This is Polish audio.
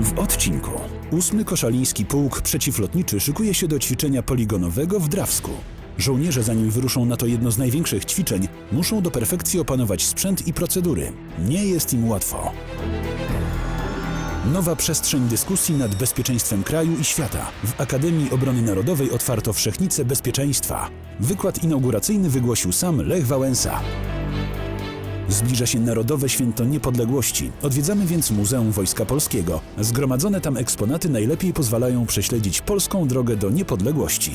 W odcinku. Ósmy Koszaliński Pułk Przeciwlotniczy szykuje się do ćwiczenia poligonowego w Drawsku. Żołnierze, zanim wyruszą na to jedno z największych ćwiczeń, muszą do perfekcji opanować sprzęt i procedury. Nie jest im łatwo. Nowa przestrzeń dyskusji nad bezpieczeństwem kraju i świata. W Akademii Obrony Narodowej otwarto Wszechnicę Bezpieczeństwa. Wykład inauguracyjny wygłosił sam Lech Wałęsa. Zbliża się Narodowe Święto Niepodległości. Odwiedzamy więc Muzeum Wojska Polskiego. Zgromadzone tam eksponaty najlepiej pozwalają prześledzić polską drogę do niepodległości.